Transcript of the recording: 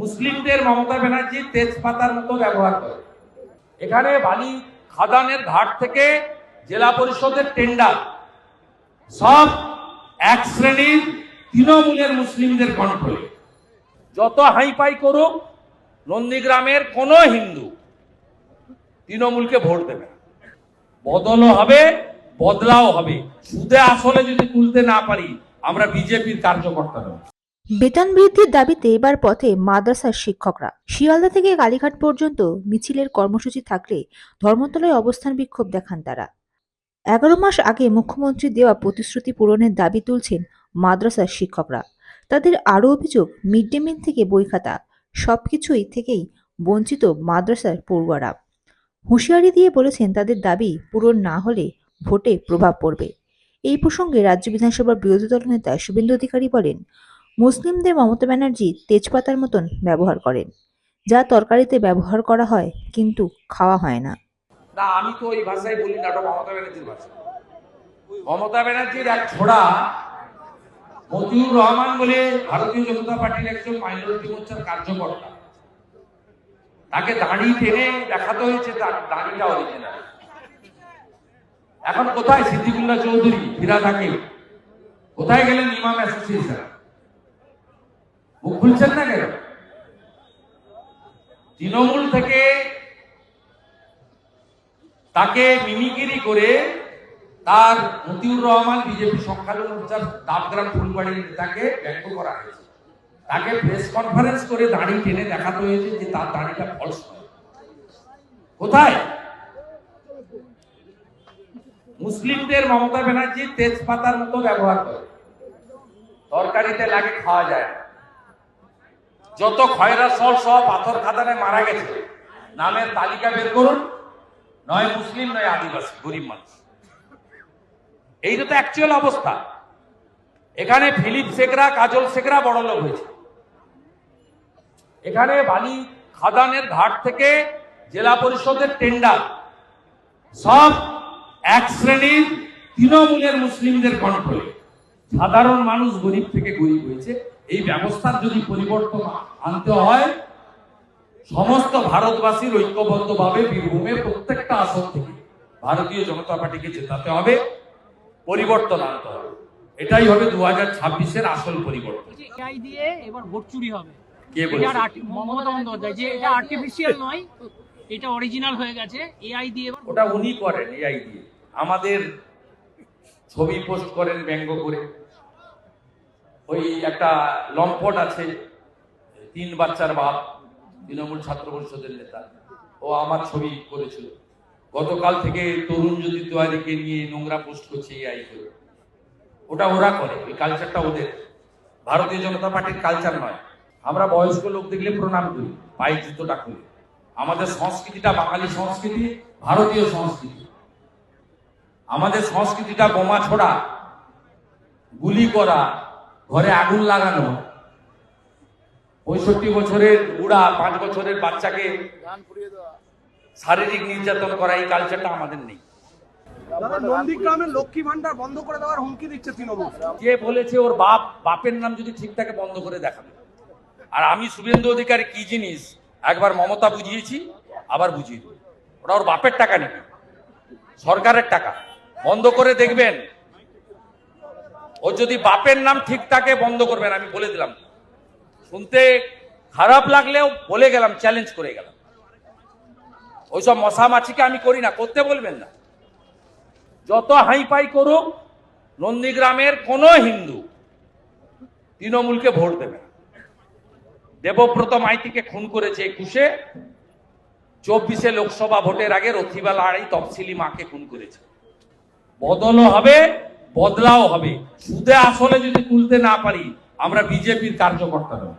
মুসলিমদের মমতা ব্যানার্জি তেজপাতার মতো ব্যবহার করে। এখানে বালি খাদানের ঘাট থেকে জেলা পরিষদের টেন্ডার। সব এক শ্রেণির তৃণমূলের মুসলিমদের কন্ট্রোলে যত হাইপাই করুক, নন্দীগ্রামের কোন হিন্দু তৃণমূলকে ভোট দেবে বদলও হবে, বদলাও হবে। সুদে আসলে যদি তুলতে না পারি, আমরা বিজেপির কার্যকর্তা বেতন বৃদ্ধির দাবিতে এবার পথে মাদ্রাসার শিক্ষকরা। শিয়ালদা থেকে কালীঘাট পর্যন্ত মিছিলের কর্মসূচি থাকলে ধর্মতলায় অবস্থান বিক্ষোভ দেখান তারা। এগারো মাস আগে মুখ্যমন্ত্রী দেওয়া প্রতিশ্রুতি পূরণের দাবি তুলছেন মাদ্রাসার শিক্ষকরা। তাদের আরও অভিযোগ, মিড ডে মিল থেকে বই খাতা, সবকিছুই থেকেই বঞ্চিত মাদ্রাসার পড়ুয়ারা। হুঁশিয়ারি দিয়ে বলেছেন তাদের দাবি পূরণ না হলে ভোটে প্রভাব পড়বে। এই প্রসঙ্গে রাজ্য বিধানসভার বিরোধী দল নেতা শুভেন্দু অধিকারী বলেন মুসলিমদের মমতা ব্যানার্জি তেজপাতার মতন ব্যবহার করেন, যা তরকারিতে ব্যবহার করা হয় কিন্তু খাওয়া হয় না। না, আমি তো ভাষায় বলি না মমতা ব্যানার্জির ভাষা। মমতা ব্যানার্জির এক ছোড়া মতিউর রহমান বলে ভারতীয় জনতা পার্টির একজন মাইনরিটি মোর্চার কার্যকর্তা। তাকে দাড়ি টেনে দেখাতে হয়েছে তার দাড়িটা অরিজিনাল এখন কোথায় সিদ্দিকুল্লাহ চৌধুরী ফিরা থাকে কোথায় গেলেন ইমাম অ্যাসোসিয়েশন মুখ খুলছেন না কেন? তৃণমূল থেকে তাকে মিমিকিরি করে তার মতিউর রহমান বিজেপি সংখ্যালঘু মোর্চার দাবগ্রাম ফুলবাড়ির নেতাকে ব্যঙ্গ করা হয়েছে। তাকে প্রেস কনফারেন্স করে দাড়ি টেনে দেখাতে হয়েছে যে তার দাড়িটা ফলস কোথায়? মুসলিমদের মমতা ব্যানার্জি তেজপাতার মতো ব্যবহার করে। তরকারিতে লাগে খাওয়া যায় না। যত খয়রা সল সহ পাথর খাদানে মারা গেছে। নামের তালিকা বের করুন। নয় মুসলিম, নয় আদিবাসী, গরিব মানুষ। এইটা তো অ্যাকচুয়াল অবস্থা। এখানে ফিলিপ শেখরা, কাজল শেখরা বড় লোক হয়েছে। এখানে বালি খাদানের ঘাট থেকে জেলা পরিষদের টেন্ডার সব এক শ্রেণির তৃণমূলের মুসলিমদের কন্ট্রোলে সাধারণ মানুষ গরিব থেকে গরিব হয়েছে। এই ব্যবস্থার যদি পরিবর্তন আনতে হয় সমস্ত ভারতবাসীর ঐক্যবদ্ধভাবে বীরভূমে প্রত্যেকটা আসন থেকে ভারতীয় জনতা পার্টিকে জেতাতে হবে পরিবর্তন আনতে হবে। এটাই হবে দু হাজার ছাব্বিশের আসল পরিবর্তন। দিয়ে এবার ভোট চুরি হবে। কে এটা বলেছে? আর arti- মমতা বন্দ্যোপাধ্যায়। যে এটা আর্টিফিশিয়াল নয় এটা অরিজিনাল হয়ে গেছে। এআই দিয়ে এবার ওটা উনি করেন এআই দিয়ে। আমাদের ছবি পোস্ট করেন ব্যঙ্গ করে। ওই একটা লম্পট আছে, তিন বাচ্চার বাপ, তৃণমূল ছাত্র পরিষদের নেতা। ও আমার ছবি করেছিল। গতকাল থেকে তরুণ যদি তিওয়ারিকে নিয়ে নোংরা পোস্ট করছে এআই করে। ওটা ওরা করে, ওই কালচারটা ওদের। ভারতীয় জনতা পার্টির কালচার নয়। আমরা বয়স্ক লোক দেখলে প্রণাম করি পায়ে জুতোটা করি আমাদের সংস্কৃতিটা বাঙালি সংস্কৃতি, ভারতীয় সংস্কৃতি। আমাদের সংস্কৃতিটা বোমা ছোড়া, গুলি করা ঘরে আগুন লাগানো। পঁয়ষট্টি বছরের বুড়া পাঁচ বছরের বাচ্চাকে শারীরিক নির্যাতন করা এই কালচারটা আমাদের নেই। নন্দীগ্রামের লক্ষ্মী ভান্ডার বন্ধ করে দেওয়ার হুমকি দিচ্ছে তৃণমূল। যে বলেছে ওর বাপ বাপের নাম যদি ঠিক থাকে বন্ধ করে দেখাবে। আর আমি শুভেন্দু অধিকারী কি জিনিস? একবার মমতা বুঝিয়েছি আবার বুঝিয়ে দেবো। ওটা ওর বাপের টাকা নেবে। সরকারের টাকা। বন্ধ করে দেখবেন ও যদি বাপের নাম ঠিক থাকে, বন্ধ করবেন, আমি বলে দিলাম। শুনতে খারাপ লাগলেও বলে গেলাম চ্যালেঞ্জ করে গেলাম। ওইসব মশা মাছিকে আমি করি না, করতে বলবেন না। যত হাই হাইপাই করুক, নন্দীগ্রামের কোন হিন্দু তৃণমূলকে ভোট দেবে না। দেবব্রত মাইতিকে খুন করেছে একুশে। চব্বিশে লোকসভা ভোটের আগে রথিবালা আড়াই তফসিলি মাকে খুন করেছে। বদলও হবে বদলাও হবে। সুদে আসলে যদি তুলতে না পারি আমরা বিজেপির কার্যকর্তা নই।